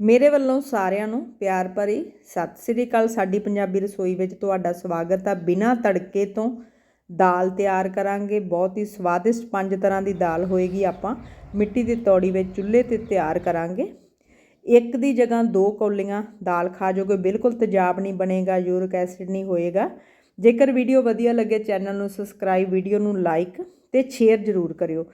ਮੇਰੇ ਵੱਲੋਂ ਸਾਰਿਆਂ ਨੂੰ ਪਿਆਰ ਭਰੀ ਸਤਿ ਸ੍ਰੀ ਅਕਾਲ। ਸਾਡੀ ਪੰਜਾਬੀ ਰਸੋਈ ਵਿੱਚ ਤੁਹਾਡਾ ਸਵਾਗਤ ਆ। ਬਿਨਾਂ ਤੜਕੇ ਤੋਂ ਦਾਲ ਤਿਆਰ ਕਰਾਂਗੇ। ਬਹੁਤ ਹੀ ਸਵਾਦਿਸ਼ਟ ਪੰਜ ਤਰ੍ਹਾਂ ਦੀ ਦਾਲ ਹੋਏਗੀ ਆਪਾਂ। ਮਿੱਟੀ ਦੀ ਤੌੜੀ ਵਿੱਚ ਚੁੱਲ੍ਹੇ ਤੇ ਤਿਆਰ ਕਰਾਂਗੇ। ਇੱਕ ਦੀ ਜਗ੍ਹਾ ਦੋ ਕੌਲੀਆਂ ਦਾਲ ਖਾ ਜਾਓਗੇ। ਬਿਲਕੁਲ ਤੇਜ਼ਾਬ ਨਹੀਂ ਬਣੇਗਾ, ਯੂਰਿਕ ਐਸਿਡ ਨਹੀਂ ਹੋਏਗਾ। ਜੇਕਰ ਵੀਡੀਓ ਵਧੀਆ ਲੱਗੇ, ਚੈਨਲ ਨੂੰ ਸਬਸਕ੍ਰਾਈਬ, ਵੀਡੀਓ ਨੂੰ ਲਾਈਕ ਤੇ ਸ਼ੇਅਰ ਜ਼ਰੂਰ ਕਰਿਓ।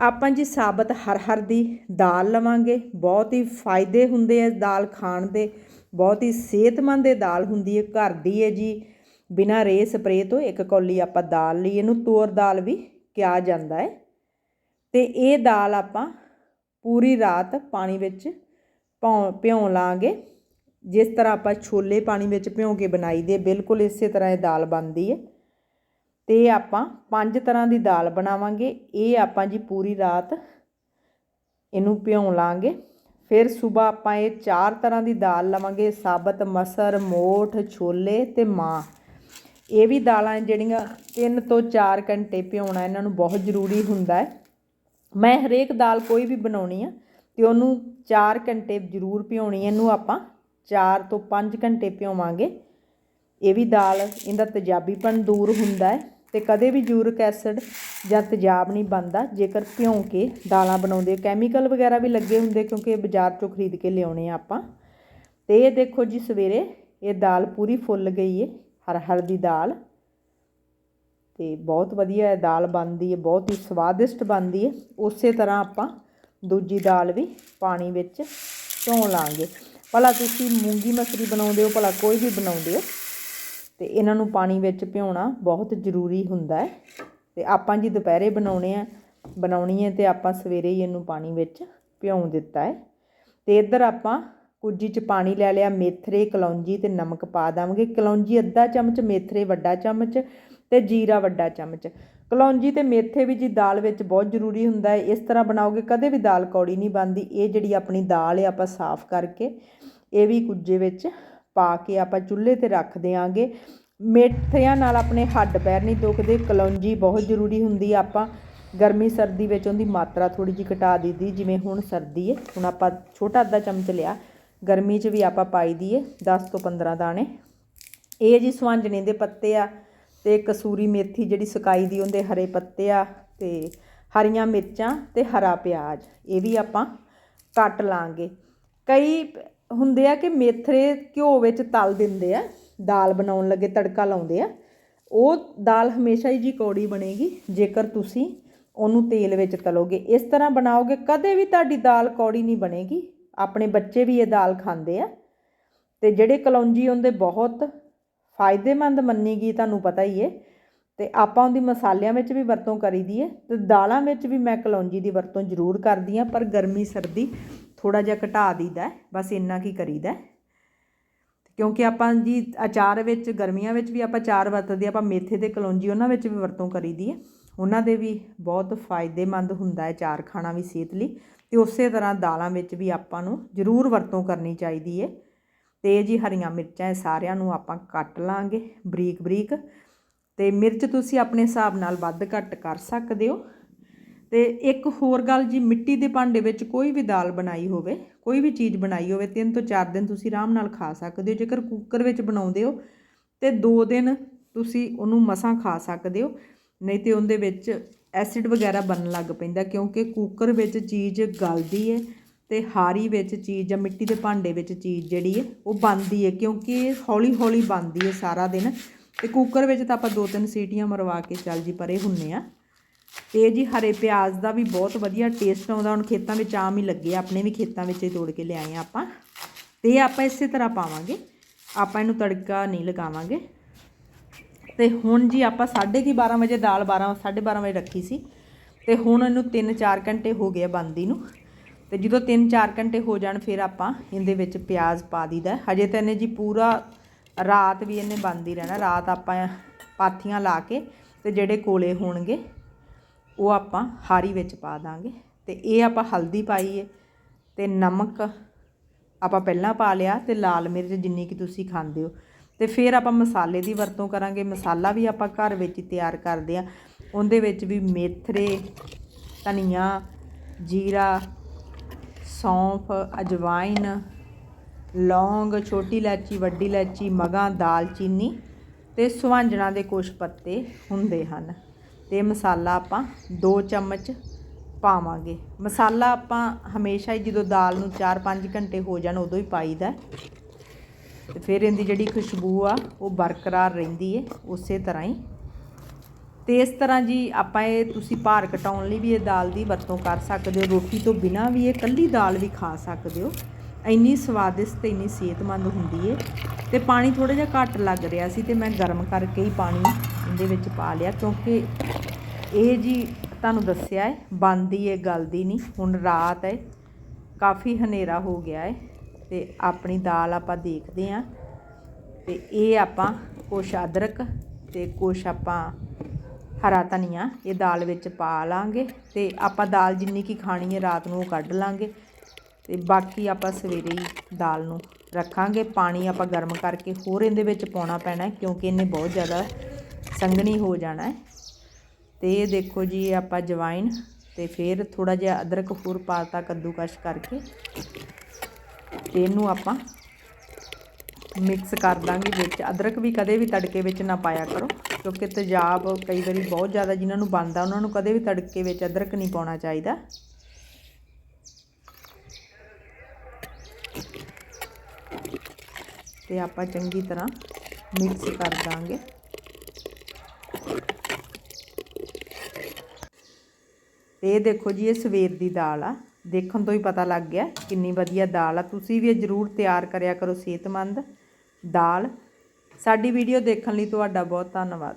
ਆਪਾਂ ਜੀ ਸਾਬਤ ਹਰ ਹਰ ਦੀ ਦਾਲ ਲਵਾਂਗੇ। ਬਹੁਤ ਹੀ ਫਾਇਦੇ ਹੁੰਦੇ ਆ ਦਾਲ ਖਾਣ ਦੇ। ਬਹੁਤ ਹੀ ਸਿਹਤਮੰਦ ਇਹ ਦਾਲ ਹੁੰਦੀ ਹੈ। ਘਰ ਦੀ ਹੈ ਜੀ। ਬਿਨਾਂ ਰੇ ਸਪਰੇ ਤੋਂ ਇੱਕ ਕੌਲੀ ਆਪਾਂ ਦਾਲ ਲਈ। ਇਹਨੂੰ ਤੋਰ ਦਾਲ ਵੀ ਕਿਹਾ ਜਾਂਦਾ ਹੈ। ਤੇ ਇਹ ਦਾਲ ਆਪਾਂ ਪੂਰੀ ਰਾਤ ਪਾਣੀ ਵਿੱਚ ਭੌਂ, ਭਿਉਂ ਲਾਂਗੇ। ਜਿਸ ਤਰ੍ਹਾਂ ਆਪਾਂ ਛੋਲੇ ਪਾਣੀ ਵਿੱਚ ਭਿਉਂ ਕੇ ਬਣਾਈ ਦੇ ਬਿਲਕੁਲ ਇਸੇ ਤਰ੍ਹਾਂ ਇਹ ਦਾਲ ਬਣਦੀ ਹੈ। ਅਤੇ ਆਪਾਂ ਪੰਜ ਤਰ੍ਹਾਂ ਦੀ ਦਾਲ ਬਣਾਵਾਂਗੇ। ਇਹ ਆਪਾਂ ਜੀ ਪੂਰੀ ਰਾਤ ਇਹਨੂੰ ਭਿਉਂ ਲਾਂਗੇ। ਫਿਰ ਸਵੇਰ ਆਪਾਂ ਇਹ ਚਾਰ ਤਰ੍ਹਾਂ ਦੀ ਦਾਲ ਲਵਾਂਗੇ। ਸਾਬਤ, ਮਸਰ, ਮੋਠ, ਛੋਲੇ ਤੇ ਮਾਂ। ਇਹ ਵੀ ਦਾਲਾਂ ਜਿਹੜੀਆਂ 3 ਤੋਂ 4 ਘੰਟੇ ਭਿਉਣਾ ਇਹਨਾਂ ਨੂੰ ਬਹੁਤ ਜ਼ਰੂਰੀ ਹੁੰਦਾ ਹੈ। ਮੈਂ ਹਰੇਕ ਦਾਲ ਕੋਈ ਵੀ ਬਣਾਉਣੀ ਆ ਤੇ ਉਹਨੂੰ 4 ਘੰਟੇ ਜ਼ਰੂਰ ਭਿਉਣੀ ਇਹਨੂੰ ਆਪਾਂ 4 ਤੋਂ 5 ਘੰਟੇ ਭਿਉਵਾਂਗੇ। ਇਹ ਵੀ ਦਾਲ, ਇਹਦਾ ਤੇਜ਼ਾਬੀਪਣ ਦੂਰ ਹੁੰਦਾ ਹੈ। ਤੇ ਕਦੇ ਵੀ ਯੂਰਿਕ ਐਸਿਡ ਜਾਂ ਤੇਜ਼ਾਬ ਨਹੀਂ ਬਣਦਾ, ਜੇਕਰ ਭਿਉਂ ਕੇ ਦਾਲਾਂ ਬਣਾਉਂਦੇ ਕੈਮੀਕਲ ਵਗੈਰਾ ਵੀ ਲੱਗੇ ਹੁੰਦੇ, ਕਿਉਂਕਿ ਇਹ ਬਾਜ਼ਾਰ ਚੋਂ ਖਰੀਦ ਕੇ ਲਿਆਉਣੇ ਆ ਆਪਾਂ। ਤੇ ਇਹ ਦੇਖੋ ਜੀ ਸਵੇਰੇ, ਇਹ ਦਾਲ ਪੂਰੀ ਫੁੱਲ ਗਈ ਏ, ਹਰ ਹਰ ਦੀ ਦਾਲ। ਤੇ ਬਹੁਤ ਵਧੀਆ ਇਹ ਦਾਲ ਬਣਦੀ ਹੈ ਬਹੁਤ ਹੀ ਸਵਾਦਿਸ਼ਟ ਬਣਦੀ ਹੈ ਉਸੇ ਤਰ੍ਹਾਂ ਆਪਾਂ ਦੂਜੀ ਦਾਲ ਵੀ ਪਾਣੀ ਵਿੱਚ ਧੋ ਲਾਂਗੇ। ਭਲਾ ਤੁਸੀਂ ਮੂੰਗੀ ਮਸਰੀ ਬਣਾਉਂਦੇ ਹੋ, ਭਲਾ ਕੋਈ ਵੀ ਬਣਾਉਂਦੇ ਹੋ। ਅਤੇ ਇਹਨਾਂ ਨੂੰ ਪਾਣੀ ਵਿੱਚ ਭਿਉਣਾ ਬਹੁਤ ਜ਼ਰੂਰੀ ਹੁੰਦਾ ਹੈ। ਅਤੇ ਆਪਾਂ ਜੀ ਦੁਪਹਿਰੇ ਬਣਾਉਣੇ ਆ, ਬਣਾਉਣੀ ਹੈ ਅਤੇ ਆਪਾਂ ਸਵੇਰੇ ਹੀ ਇਹਨੂੰ ਪਾਣੀ ਵਿੱਚ ਭਿਉਂ ਦਿੱਤਾ ਹੈ। ਅਤੇ ਇੱਧਰ ਆਪਾਂ ਕੁੱਜੀ ਚ ਪਾਣੀ ਲੈ ਲਿਆ, ਮੇਥਰੇ, ਕਲੌਂਜੀ ਤੇ ਨਮਕ ਪਾ ਦਾਂਗੇ ਕਲੌਂਜੀ ਅੱਧਾ ਚਮਚ, ਮੇਥਰੇ ਵੱਡਾ ਚਮਚ ਤੇ ਜੀਰਾ ਵੱਡਾ ਚਮਚ। ਕਲੌਂਜੀ ਤੇ ਮੇਥੇ ਵੀ ਜੀ ਦਾਲ ਵਿੱਚ ਬਹੁਤ ਜ਼ਰੂਰੀ ਹੁੰਦਾ ਹੈ। ਇਸ ਤਰ੍ਹਾਂ ਬਣਾਓਗੇ ਕਦੇ ਵੀ ਦਾਲ ਕੌੜੀ ਨਹੀਂ ਬਣਦੀ। ਇਹ ਜਿਹੜੀ ਆਪਣੀ ਦਾਲ ਹੈ ਆਪਾਂ ਸਾਫ਼ ਕਰਕੇ ਇਹ ਵੀ ਕੁੱਜੇ ਵਿੱਚ ਪਾ ਕੇ ਆਪਾਂ ਚੁੱਲ੍ਹੇ ਤੇ ਰੱਖ ਦਿਆਂਗੇ। ਮੇਥਿਆਂ ਨਾਲ ਆਪਣੇ ਹੱਡ ਪੈਰ ਨਹੀਂ ਦੁਖਦੇ, ਕਲੌਂਜੀ ਬਹੁਤ ਜ਼ਰੂਰੀ ਹੁੰਦੀ ਆਪਾਂ। ਗਰਮੀ ਸਰਦੀ ਵਿੱਚ ਉਹਦੀ ਮਾਤਰਾ ਥੋੜੀ ਜਿਹੀ ਘਟਾ ਦਿੱਤੀ ਜਿਵੇਂ ਹੁਣ ਸਰਦੀ ਹੈ ਹੁਣ ਆਪਾਂ ਛੋਟਾ ਅੱਧਾ ਚਮਚ ਲਿਆ। ਗਰਮੀ 'ਚ ਵੀ ਆਪਾਂ ਪਾਈ ਦੀਏ ਹੈ 10 ਤੋਂ 15 ਦਾਣੇ। ਇਹ ਜੀ ਸੁਹਾਂਜਣੇ ਦੇ ਪੱਤੇ ਆ ਤੇ ਕਸੂਰੀ ਮੇਥੀ ਜਿਹੜੀ ਸੁਕਾਈ ਦੀ ਉਹਦੇ ਹਰੇ ਪੱਤੇ ਆ ਤੇ ਹਰੀਆਂ ਮਿਰਚਾਂ ਤੇ ਹਰਾ ਪਿਆਜ਼। ਇਹ ਵੀ ਆਪਾਂ ਕੱਟ ਲਾਂਗੇ। ਕਈ ਹੁੰਦੇ ਆ ਕਿ ਮੇਥਰੇ ਘਿਓ ਵਿੱਚ ਤਲ ਦਿੰਦੇ ਆ, ਦਾਲ ਬਣਾਉਣ ਲੱਗੇ ਤੜਕਾ ਲਾਉਂਦੇ ਆ। ਉਹ ਦਾਲ ਹਮੇਸ਼ਾ ਹੀ ਜੀ ਕੌੜੀ ਬਣੇਗੀ, ਜੇਕਰ ਤੁਸੀਂ ਉਹਨੂੰ ਤੇਲ ਵਿੱਚ ਤਲੋਗੇ। ਇਸ ਤਰ੍ਹਾਂ ਬਣਾਓਗੇ, ਕਦੇ ਵੀ ਤੁਹਾਡੀ ਦਾਲ ਕੌੜੀ ਨਹੀਂ ਬਣੇਗੀ। ਆਪਣੇ ਬੱਚੇ ਵੀ ਇਹ ਦਾਲ ਖਾਂਦੇ ਆ। ਤੇ ਜਿਹੜੇ ਕਲੌਂਜੀ ਹੁੰਦੇ ਬਹੁਤ ਫਾਇਦੇਮੰਦ ਮੰਨੀ ਗਈ ਤੁਹਾਨੂੰ ਪਤਾ ਹੀ ਹੈ ਤੇ ਆਪਾਂ ਉਹਦੀ ਮਸਾਲਿਆਂ ਵਿੱਚ ਵੀ ਵਰਤੋਂ ਕਰੀਦੀ ਹੈ ਤੇ ਦਾਲਾਂ ਵਿੱਚ ਵੀ ਮੈਂ ਕਲੌਂਜੀ ਦੀ ਵਰਤੋਂ ਜ਼ਰੂਰ ਕਰਦੀ ਆ, ਪਰ ਗਰਮੀ, ਸਰਦੀ ਥੋੜਾ ਜਿਹਾ ਘਟਾ ਦਈਦਾ ਬਸ ਇੰਨਾ ਕੀ ਕਰੀਦਾ ਕਿਉਂਕਿ ਆਪਾਂ ਜੀ ਅਚਾਰ ਵਿੱਚ, ਗਰਮੀਆਂ ਵਿੱਚ ਵੀ ਆਪਾਂ ਚਾਰ ਵਰਤਦੇ ਆਪਾਂ ਮੇਥੇ ਤੇ ਕਲੌਂਜੀ ਉਹਨਾਂ ਵਿੱਚ ਵੀ ਵਰਤੋਂ ਕਰੀਦੀ ਹੈ। ਉਹਨਾਂ ਦੇ ਵੀ ਬਹੁਤ ਫਾਇਦੇਮੰਦ ਹੁੰਦਾ ਹੈ ਅਚਾਰ ਖਾਣਾ ਵੀ ਸਿਹਤ ਲਈ ਤੇ ਉਸੇ ਤਰ੍ਹਾਂ ਦਾਲਾਂ ਵਿੱਚ ਵੀ ਆਪਾਂ ਨੂੰ ਜ਼ਰੂਰ ਵਰਤੋਂ ਕਰਨੀ ਚਾਹੀਦੀ ਹੈ। ਤੇ ਜੀ ਹਰੀਆਂ ਮਿਰਚਾਂ ਇਹ ਸਾਰਿਆਂ ਨੂੰ ਆਪਾਂ ਕੱਟ ਲਾਂਗੇ ਬਰੀਕ ਬਰੀਕ ਤੇ ਮਿਰਚ ਤੁਸੀਂ ਆਪਣੇ ਹਿਸਾਬ ਨਾਲ ਵੱਧ ਘੱਟ ਕਰ ਸਕਦੇ ਹੋ। ਤੇ ਇੱਕ ਹੋਰ ਗੱਲ, ਜੀ ਮਿੱਟੀ ਦੇ ਭਾਂਡੇ ਵਿੱਚ ਕੋਈ ਵੀ ਦਾਲ ਬਣਾਈ ਹੋਵੇ, ਕੋਈ ਵੀ ਚੀਜ਼ ਬਣਾਈ ਹੋਵੇ, ਤਿੰਨ ਤੋਂ ਚਾਰ ਦਿਨ ਤੁਸੀਂ ਆਰਾਮ ਨਾਲ ਖਾ ਸਕਦੇ ਹੋ। ਜੇਕਰ ਕੁੱਕਰ ਵਿੱਚ ਬਣਾਉਂਦੇ ਹੋ, ਤੇ 2 ਦਿਨ ਤੁਸੀਂ ਉਹਨੂੰ ਮਸਾਂ ਖਾ ਸਕਦੇ ਹੋ, ਨਹੀਂ ਤੇ ਉਹਦੇ ਵਿੱਚ ਐਸਿਡ ਵਗੈਰਾ ਬਣਨ ਲੱਗ ਪੈਂਦਾ, ਕਿਉਂਕਿ ਕੁੱਕਰ ਵਿੱਚ ਚੀਜ਼ ਗਲਦੀ ਹੈ ਤੇ ਹਾਰੀ ਵਿੱਚ ਚੀਜ਼ ਜਾਂ ਮਿੱਟੀ ਦੇ ਭਾਂਡੇ ਵਿੱਚ ਚੀਜ਼ ਜਿਹੜੀ ਹੈ ਉਹ ਬਣਦੀ ਹੈ ਕਿਉਂਕਿ ਹੌਲੀ ਹੌਲੀ ਬਣਦੀ ਹੈ ਸਾਰਾ ਦਿਨ। ਤੇ ਕੁੱਕਰ ਵਿੱਚ ਤਾਂ ਆਪਾਂ ਦੋ ਤਿੰਨ ਸੀਟੀਆਂ ਮਰਵਾ ਕੇ ਚੱਲ ਜੀ ਪਰੇ ਹੁੰਨੇ ਆ। ਤੇ ਜੀ ਹਰੇ ਪਿਆਜ਼ ਦਾ ਵੀ ਬਹੁਤ ਵਧੀਆ ਟੇਸਟ ਆਉਂਦਾ, ਹੁਣ ਖੇਤਾਂ ਵਿੱਚ ਆਮ ਹੀ ਲੱਗੇ ਆਪਣੇ ਵੀ ਖੇਤਾਂ ਵਿੱਚ ਹੀ ਤੋੜ ਕੇ ਲਿਆਏ ਆ ਆਪਾਂ। ਤੇ ਇਹ ਆਪਾਂ ਇਸੇ ਤਰ੍ਹਾਂ ਪਾਵਾਂਗੇ, ਆਪਾਂ ਇਹਨੂੰ ਤੜਕਾ ਨਹੀਂ ਲਗਾਵਾਂਗੇ। ਤੇ ਹੁਣ ਜੀ ਆਪਾਂ 12:30 ਵਜੇ ਦਾਲ 12 12:30 ਵਜੇ ਰੱਖੀ ਸੀ। ਤੇ ਹੁਣ ਇਹਨੂੰ 3-4 ਘੰਟੇ ਹੋ ਗਏ ਆ ਬੰਦੀ ਨੂੰ। ਤੇ ਜਦੋਂ 3-4 ਘੰਟੇ ਹੋ ਜਾਣ, ਫਿਰ ਆਪਾਂ ਇਹਦੇ ਵਿੱਚ ਪਿਆਜ਼ ਪਾ ਦਈਦਾ। ਹਜੇ ਤਾਂ ਇਹਨੇ ਜੀ ਪੂਰਾ ਰਾਤ ਵੀ ਇਹਨੇ ਬੰਦੀ ਰਹਿਣਾ, ਰਾਤ ਆਪਾਂ ਪਾਥੀਆਂ ਲਾ ਕੇ ਤੇ ਜਿਹੜੇ ਕੋਲੇ ਹੋਣਗੇ ਉਹ ਆਪਾਂ ਹਾਰੀ ਵਿੱਚ ਪਾ ਦਾਂਗੇ ਤੇ ਇਹ ਆਪਾਂ ਹਲਦੀ ਪਾਈ ਹੈ ਤੇ ਨਮਕ ਆਪਾਂ ਪਹਿਲਾਂ ਪਾ ਲਿਆ ਤੇ ਲਾਲ ਮਿਰਚ ਜਿੰਨੀ ਕਿ ਤੁਸੀਂ ਖਾਂਦੇ ਹੋ। ਤੇ ਫਿਰ ਆਪਾਂ ਮਸਾਲੇ ਦੀ ਵਰਤੋਂ ਕਰਾਂਗੇ। ਮਸਾਲਾ ਵੀ ਆਪਾਂ ਘਰ ਵਿੱਚ ਹੀ ਤਿਆਰ ਕਰਦੇ ਆ ਉਹਦੇ ਵਿੱਚ ਵੀ ਮੇਥਰੇ, ਧਨੀਆ, ਜੀਰਾ, ਸੌਂਫ ਅਜਵਾਇਨ ਲੌਂਗ, ਛੋਟੀ ਇਲਾਇਚੀ, ਵੱਡੀ ਇਲਾਚੀ ਮਗਾਂ, ਦਾਲਚੀਨੀ ਤੇ ਸੁਹਾਂਜਣਾ ਦੇ ਕੁਝ ਪੱਤੇ ਹੁੰਦੇ ਹਨ। ਤੇ ਮਸਾਲਾ ਆਪਾਂ 2 ਚਮਚ ਪਾਵਾਂਗੇ। ਮਸਾਲਾ ਆਪਾਂ ਹਮੇਸ਼ਾ ਹੀ ਜਦੋਂ ਦਾਲ ਨੂੰ 4-5 ਘੰਟੇ ਹੋ ਜਾਣ ਉਦੋਂ ਹੀ ਪਾਈਦਾ ਤੇ ਫਿਰ ਇਹਦੀ ਜਿਹੜੀ ਖੁਸ਼ਬੂ ਆ, ਉਹ ਬਰਕਰਾਰ ਰਹਿੰਦੀ ਏ ਉਸੇ ਤਰ੍ਹਾਂ ਹੀ। ਤੇ ਇਸ ਤਰ੍ਹਾਂ ਜੀ ਆਪਾਂ ਇਹ ਤੁਸੀਂ ਭਾਰ ਘਟਾਉਣ ਲਈ ਵੀ ਇਹ ਦਾਲ ਦੀ ਵਰਤੋਂ ਕਰ ਸਕਦੇ ਹੋ। ਰੋਟੀ ਤੋਂ ਬਿਨਾ ਵੀ ਇਹ ਕੱਲੀ ਦਾਲ ਵੀ ਖਾ ਸਕਦੇ ਹੋ। ਇੰਨੀ ਸਵਾਦਿਸ਼ਟ ਤੇ ਇੰਨੀ ਸਿਹਤਮੰਦ ਹੁੰਦੀ ਏ। ਤੇ ਪਾਣੀ ਥੋੜਾ ਜਿਹਾ ਘੱਟ ਲੱਗ ਰਿਹਾ ਸੀ ਤੇ ਮੈਂ ਗਰਮ ਕਰਕੇ ਹੀ ਪਾਣੀ ਇਹਦੇ ਵਿੱਚ ਪਾ ਲਿਆ ਕਿਉਂਕਿ ਇਹ ਜੀ ਤੁਹਾਨੂੰ ਦੱਸਿਆ ਹੈ ਬੰਦੀ ਏ ਗਲਦੀ ਨਹੀਂ, ਹੁਣ ਰਾਤ ਹੈ, ਕਾਫੀ ਹਨੇਰਾ ਹੋ ਗਿਆ ਹੈ ਤੇ ਆਪਣੀ ਦਾਲ ਆਪਾਂ ਦੇਖਦੇ ਆਂ ਤੇ ਇਹ ਆਪਾਂ ਕੁਛ ਅਦਰਕ ਤੇ ਕੁਛ ਆਪਾਂ ਹਰਾ ਧਨੀਆ ਇਹ ਦਾਲ ਵਿੱਚ ਪਾ ਲਾਂਗੇ ਤੇ ਆਪਾਂ ਦਾਲ ਜਿੰਨੀ ਕੀ ਖਾਣੀ ਹੈ ਰਾਤ ਨੂੰ ਉਹ ਕੱਢ ਲਾਂਗੇ ਤੇ ਬਾਕੀ ਆਪਾਂ ਸਵੇਰੇ ਹੀ ਦਾਲ ਨੂੰ ਰੱਖਾਂਗੇ, ਪਾਣੀ ਆਪਾਂ ਗਰਮ ਕਰਕੇ ਹੋਰ ਇਹਦੇ ਵਿੱਚ ਪਾਉਣਾ ਪੈਣਾ ਕਿਉਂਕਿ ਇਹਨੇ ਬਹੁਤ ਜ਼ਿਆਦਾ ਸੰਘਣੀ ਹੋ ਜਾਣਾ ਹੈ। ਤੇ ਇਹ ਦੇਖੋ ਜੀ, ਆਪਾਂ ਜਵਾਇਨ ਤੇ ਫਿਰ ਥੋੜਾ ਜਿਹਾ ਅਦਰਕ ਹੋਰ ਪਾਤਾ ਕੱਦੂਕਸ਼ ਕਰਕੇ। ਤੇ ਇਹਨੂੰ ਆਪਾਂ ਮਿਕਸ ਕਰ ਦਾਂਗੇ ਵਿੱਚ। ਅਦਰਕ ਵੀ ਕਦੇ ਵੀ ਤੜਕੇ ਵਿੱਚ ਨਾ ਪਾਇਆ ਕਰੋ, ਕਿਉਂਕਿ ਤੇਜ਼ਾਬ ਕਈ ਵਾਰੀ ਬਹੁਤ ਜ਼ਿਆਦਾ ਜਿਨ੍ਹਾਂ ਨੂੰ ਬਣਦਾ, ਉਹਨਾਂ ਨੂੰ ਕਦੇ ਵੀ ਤੜਕੇ ਵਿੱਚ ਅਦਰਕ ਨਹੀਂ ਪਾਉਣਾ ਚਾਹੀਦਾ। ਤੇ ਆਪਾਂ ਚੰਗੀ ਤਰ੍ਹਾਂ ਮਿਕਸ ਕਰ ਦਾਂਗੇ। ਤੇ ਇਹ ਦੇਖੋ ਜੀ, ਇਹ ਸਵੇਰ ਦੀ ਦਾਲ ਆ। ਦੇਖਣ ਤੋਂ ਹੀ ਪਤਾ ਲੱਗ ਗਿਆ ਕਿੰਨੀ ਵਧੀਆ ਦਾਲ ਆ। ਤੁਸੀਂ ਵੀ ਇਹ ਜ਼ਰੂਰ ਤਿਆਰ ਕਰਿਆ ਕਰੋ ਸਿਹਤਮੰਦ ਦਾਲ। ਸਾਡੀ ਵੀਡੀਓ ਦੇਖਣ ਲਈ ਤੁਹਾਡਾ ਬਹੁਤ ਧੰਨਵਾਦ।